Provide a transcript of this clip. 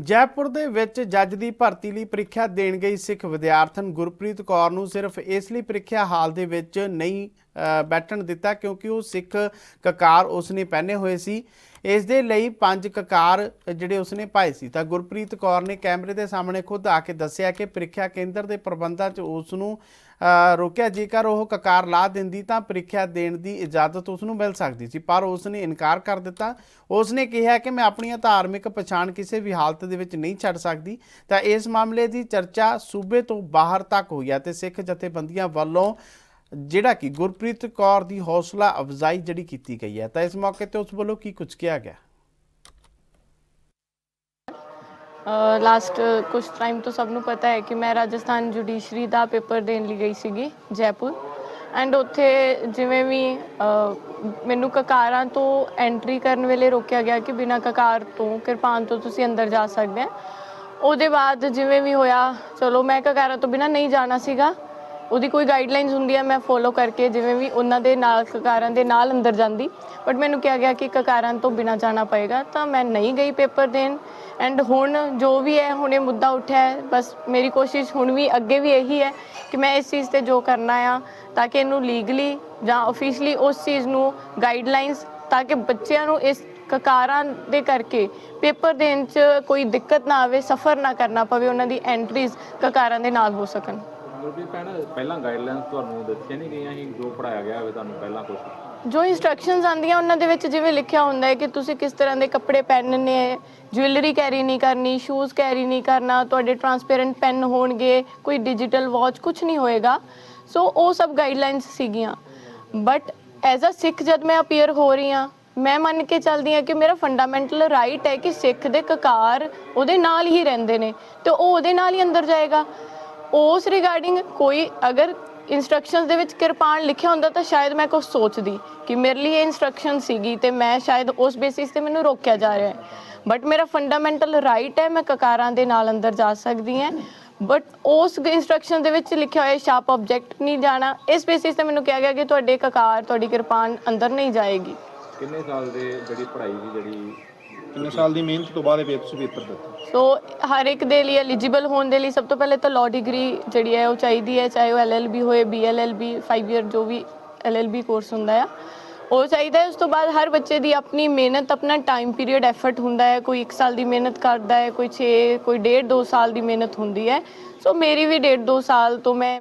ਜੈਪੁਰ ਦੇ ਵਿੱਚ ਜੱਜ ਦੀ ਭਰਤੀ ਲਈ ਪ੍ਰੀਖਿਆ ਦੇਣ ਗਈ ਸਿੱਖ ਵਿਦਿਆਰਥਣ ਗੁਰਪ੍ਰੀਤ ਕੌਰ ਨੂੰ ਸਿਰਫ ਇਸ ਲਈ ਪ੍ਰੀਖਿਆ ਹਾਲ ਦੇ ਵਿੱਚ ਨਹੀਂ ਬੈਠਣ ਦਿੱਤਾ ਕਿਉਂਕਿ ਉਹ ਸਿੱਖ ਕਕਾਰ ਉਸਨੇ ਪਹਿਨੇ ਹੋਏ ਸੀ। ਇਸ ਦੇ ਲਈ ਪੰਜ ਕਕਾਰ ਜਿਹੜੇ ਉਸਨੇ ਪਾਏ ਸੀ। ਤਾਂ ਗੁਰਪ੍ਰੀਤ ਕੌਰ ਨੇ ਕੈਮਰੇ ਦੇ ਸਾਹਮਣੇ ਖੁਦ ਆ ਕੇ ਦੱਸਿਆ ਕਿ ਪ੍ਰੀਖਿਆ ਕੇਂਦਰ ਦੇ ਪ੍ਰਬੰਧਾਂ 'ਚ ਉਸ ਨੂੰ ਰੋਕਿਆ। ਜੇਕਰ ਉਹ ਕਕਾਰ ਲਾ ਦਿੰਦੀ ਤਾਂ ਪ੍ਰੀਖਿਆ ਦੇਣ ਦੀ ਇਜਾਜ਼ਤ ਉਸ ਨੂੰ ਮਿਲ ਸਕਦੀ ਸੀ, ਪਰ ਉਸ ਨੇ ਇਨਕਾਰ ਕਰ ਦਿੱਤਾ। ਉਸ ਨੇ ਕਿਹਾ ਕਿ ਮੈਂ ਆਪਣੀਆਂ ਧਾਰਮਿਕ ਪਛਾਣ ਕਿਸੇ ਵੀ ਹਾਲਤ ਦੇ ਵਿੱਚ ਨਹੀਂ ਛੱਡ ਸਕਦੀ। ਤਾਂ ਇਸ ਮਾਮਲੇ ਦੀ ਚਰਚਾ ਸੂਬੇ ਤੋਂ ਬਾਹਰ ਤੱਕ ਹੋਈ ਹੈ ਤੇ ਸਿੱਖ ਜਥੇਬੰਦੀਆਂ ਵੱਲੋਂ ਜਿਹੜਾ ਕਿ ਗੁਰਪ੍ਰੀਤ ਕੌਰ ਦੀ ਹੌਸਲਾ ਅਫਜ਼ਾਈ ਜਿਹੜੀ ਕੀਤੀ ਗਈ ਹੈ, ਤਾਂ ਇਸ ਮੌਕੇ ਤੇ ਉਸ ਵੱਲੋਂ ਕੀ ਕੁਝ ਕਿਹਾ ਗਿਆ? ਲਾਸਟ ਕੁਝ ਟਾਈਮ ਤੋਂ ਸਭ ਨੂੰ ਪਤਾ ਹੈ ਕਿ ਮੈਂ ਰਾਜਸਥਾਨ ਜੁਡੀਸ਼ਰੀ ਦਾ ਪੇਪਰ ਦੇਣ ਲਈ ਗਈ ਸੀਗੀ, ਜੈਪੁਰ। ਐਂਡ ਉੱਥੇ ਜਿਵੇਂ ਵੀ ਮੈਨੂੰ ਕਕਾਰਾਂ ਤੋਂ ਐਂਟਰੀ ਕਰਨ ਵੇਲੇ ਰੋਕਿਆ ਗਿਆ ਕਿ ਬਿਨਾਂ ਕਕਾਰ ਤੋਂ, ਕਿਰਪਾਨ ਤੋਂ ਤੁਸੀਂ ਅੰਦਰ ਜਾ ਸਕਦੇ ਆ ਉਹਦੇ ਬਾਅਦ ਜਿਵੇਂ ਵੀ ਹੋਇਆ, ਚਲੋ ਮੈਂ ਕਕਾਰਾਂ ਤੋਂ ਬਿਨਾਂ ਨਹੀਂ ਜਾਣਾ ਸੀਗਾ। ਉਹਦੀ ਕੋਈ ਗਾਈਡਲਾਈਨਸ ਹੁੰਦੀ ਆ, ਮੈਂ ਫੋਲੋ ਕਰਕੇ ਜਿਵੇਂ ਵੀ ਉਹਨਾਂ ਦੇ ਨਾਲ, ਕਕਾਰਾਂ ਦੇ ਨਾਲ ਅੰਦਰ ਜਾਂਦੀ। ਬਟ ਮੈਨੂੰ ਕਿਹਾ ਗਿਆ ਕਿ ਕਕਾਰਾਂ ਤੋਂ ਬਿਨਾਂ ਜਾਣਾ ਪਏਗਾ, ਤਾਂ ਮੈਂ ਨਹੀਂ ਗਈ ਪੇਪਰ ਦੇਣ। ਐਂਡ ਹੁਣ ਜੋ ਵੀ ਹੈ, ਹੁਣ ਇਹ ਮੁੱਦਾ ਉੱਠਿਆ ਹੈ। ਬਸ ਮੇਰੀ ਕੋਸ਼ਿਸ਼ ਹੁਣ ਵੀ ਅੱਗੇ ਵੀ ਇਹੀ ਹੈ ਕਿ ਮੈਂ ਇਸ ਚੀਜ਼ ਤੇ ਜੋ ਕਰਨਾ ਆ, ਤਾਂ ਕਿ ਇਹਨੂੰ ਲੀਗਲੀ ਜਾਂ ਆਫੀਸ਼ੀਅਲੀ ਉਸ ਚੀਜ਼ ਨੂੰ ਗਾਈਡਲਾਈਨਸ ਤਾਂ ਕਿ ਬੱਚਿਆਂ ਨੂੰ ਇਸ ਕਕਾਰਾਂ ਦੇ ਕਰਕੇ ਪੇਪਰ ਦੇਣ 'ਚ ਕੋਈ ਦਿੱਕਤ ਨਾ ਆਵੇ, ਸਫਰ ਨਾ ਕਰਨਾ ਪਵੇ, ਉਹਨਾਂ ਦੀ ਐਂਟਰੀਜ਼ ਕਕਾਰਾਂ ਦੇ ਨਾਲ ਹੋ ਸਕਣ। ਗੁਰਪ੍ਰੀਤ ਭੈਣ, ਪਹਿਲਾਂ ਗਾਈਡਲਾਈਨਸ ਤੁਹਾਨੂੰ ਦੱਸੀਆਂ ਨਹੀਂ ਗਈਆਂ ਸੀ, ਜੋ ਪੜਾਇਆ ਗਿਆ ਹੋਵੇ ਤੁਹਾਨੂੰ ਪਹਿਲਾਂ ਕੁਝ ਜੋ ਇਨਸਟਰਕਸ਼ਨਸ ਆਂਦੀਆਂ ਉਹਨਾਂ ਦੇ ਵਿੱਚ ਜਿਵੇਂ ਲਿਖਿਆ ਹੁੰਦਾ ਹੈ ਕਿ ਤੁਸੀਂ ਕਿਸ ਤਰ੍ਹਾਂ ਦੇ ਕੱਪੜੇ ਪਹਿਨਣੇ ਹੈ ਜੁਐਲਰੀ ਕੈਰੀ ਨਹੀਂ ਕਰਨੀ ਸ਼ੂਜ਼ ਕੈਰੀ ਨਹੀਂ ਕਰਨਾ, ਤੁਹਾਡੇ ਟਰਾਂਸਪੇਰੈਂਟ ਪੈਨ ਹੋਣਗੇ, ਕੋਈ ਡਿਜੀਟਲ ਵਾਚ ਕੁਝ ਨਹੀਂ ਹੋਏਗਾ। ਸੋ ਉਹ ਸਭ ਗਾਈਡਲਾਈਨਸ ਸੀਗੀਆਂ। ਬਟ ਐਜ਼ ਅ ਸਿੱਖ ਜਦ ਮੈਂ ਅਪੀਅਰ ਹੋ ਰਹੀ ਹਾਂ, ਮੈਂ ਮੰਨ ਕੇ ਚੱਲਦੀ ਹਾਂ ਕਿ ਮੇਰਾ ਫੰਡਾਮੈਂਟਲ ਰਾਈਟ ਹੈ ਕਿ ਸਿੱਖ ਦੇ ਕਕਾਰ ਉਹਦੇ ਨਾਲ ਹੀ ਰਹਿੰਦੇ ਨੇ, ਤੇ ਉਹ ਉਹਦੇ ਨਾਲ ਹੀ ਅੰਦਰ ਜਾਏਗਾ। ਉਸ ਰਿਗਾਰਡਿੰਗ ਕੋਈ ਅਗਰ ਇਨਸਟਰਕਸ਼ਨਸ ਦੇ ਵਿੱਚ ਕਿਰਪਾਨ ਲਿਖਿਆ ਹੁੰਦਾ ਤਾਂ ਸ਼ਾਇਦ ਮੈਂ ਕੁਝ ਸੋਚਦੀ ਕਿ ਮੇਰੇ ਲਈ ਇਹ ਇਨਸਟਰਕਸ਼ਨ ਸੀਗੀ ਤੇ ਮੈਂ ਸ਼ਾਇਦ ਉਸ ਬੇਸਿਸ ਤੇ ਮੈਨੂੰ ਰੋਕਿਆ ਜਾ ਰਿਹਾ ਹੈ। ਬਟ ਮੇਰਾ ਫੰਡਾਮੈਂਟਲ ਰਾਈਟ ਹੈ, ਮੈਂ ਕਕਾਰਾਂ ਦੇ ਨਾਲ ਅੰਦਰ ਜਾ ਸਕਦੀ ਹਾਂ। ਬਟ ਉਸ ਇਨਸਟਰਕਸ਼ਨ ਦੇ ਵਿੱਚ ਲਿਖਿਆ ਹੋਇਆ ਸ਼ਾਰਪ ਆਬਜੈਕਟ ਨਹੀਂ ਜਾਣਾ, ਇਸ ਬੇਸਿਸ ਤੇ ਮੈਨੂੰ ਕਿਹਾ ਗਿਆ ਕਿ ਤੁਹਾਡੇ ਕਕਾਰ, ਤੁਹਾਡੀ ਕਿਰਪਾਨ ਅੰਦਰ ਨਹੀਂ ਜਾਏਗੀ। ਕਿੰਨੇ ਸਾਲ ਦੇ ਜਿਹੜੀ ਪੜ੍ਹਾਈ ਦੀ ਜਿਹੜੀ ਕਿੰਨੇ ਸਾਲ ਦੀ ਮਿਹਨਤ ਤੋਂ ਬਾਅਦ ਇਹ ਪੇਪਰ ਪੇਪਰ ਦਿੱਤਾ। ਸੋ ਹਰ ਇੱਕ ਦੇ ਲਈ ਐਲੀਜੀਬਲ ਹੋਣ ਦੇ ਲਈ ਸਭ ਤੋਂ ਪਹਿਲੇ ਤਾਂ ਲਾਅ ਡਿਗਰੀ ਜਿਹੜੀ ਹੈ ਉਹ ਚਾਹੀਦੀ ਹੈ, ਚਾਹੇ ਉਹ ਐਲਐਲਬੀ ਹੋਏ ਬੀਐਲਐਲਬੀ 5 ਇਅਰ ਜੋ ਵੀ ਐਲਐਲਬੀ ਕੋਰਸ ਹੁੰਦਾ ਆ। ਉਹ ਚਾਹੀਦਾ ਹੈ, ਉਸ ਤੋਂ ਬਾਅਦ ਹਰ ਬੱਚੇ ਦੀ ਆਪਣੀ ਮਿਹਨਤ, ਆਪਣਾ ਟਾਈਮ ਪੀਰੀਅਡ ਐਫਰਟ ਹੁੰਦਾ ਹੈ। ਕੋਈ 1 ਸਾਲ ਦੀ ਮਿਹਨਤ ਕਰਦਾ ਹੈ, ਕੋਈ 6 ਕੋਈ 1.5 2 ਸਾਲ ਦੀ ਮਿਹਨਤ ਹੁੰਦੀ ਹੈ। ਸੋ ਮੇਰੀ ਵੀ 1.5 2 ਸਾਲ ਤੋਂ ਮੈਂ